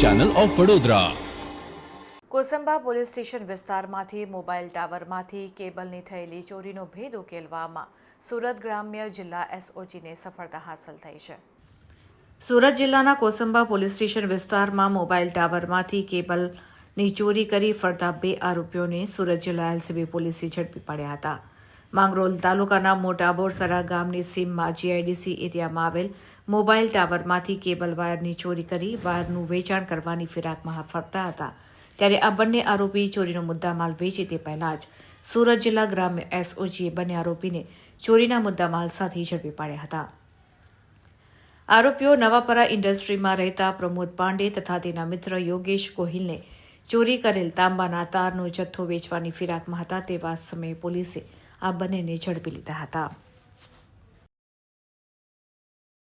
Channel of Vadodara Kosamba police station વિસ્તારમાંથી mobile ટાવરમાંથી કેબલની થયેલી ચોરીનો ભેદ ઉકેલવામાં સુરત ગ્રામ્ય જિલ્લા એસઓજીને સફળતા હાંસલ થઈ છે. સુરત જિલ્લાના કોસંબા પોલીસ સ્ટેશન વિસ્તારમાં મોબાઈલ ટાવરમાંથી કેબલની ચોરી કરી ફરતા બે આરોપીઓને સુરત જિલ્લા એલસીબી પોલીસે ઝડપી પાડ્યા હતા. માંગરોલ તાલુકાના મોટા બોરસરા ગામની સીમમાં જીઆઈડીસી એરિયામાં આવેલ મોબાઈલ ટાવરમાંથી કેબલ વાયરની ચોરી કરી વાયરનું વેચાણ કરવાની ફિરાકમાં ફરતા હતા. ત્યારે આ બંને આરોપી ચોરીનો મુદ્દામાલ વેચે તે પહેલા જ સુરત જિલ્લા ગ્રામ્ય એસઓજીએ બંને આરોપીને ચોરીના મુદ્દામાલ સાથે ઝડપી પાડ્યા હતા. આરોપીઓ નવાપરા ઇન્ડસ્ટ્રીમાં રહેતા પ્રમોદ પાંડે તથા તેના મિત્ર યોગેશ ગોહિલને ચોરી કરેલ તાંબાના તારનો જથ્થો વેચવાની ફિરાકમાં હતા તેવા સમયે પોલીસે આ બંનેને ઝડપી લીધા હતા.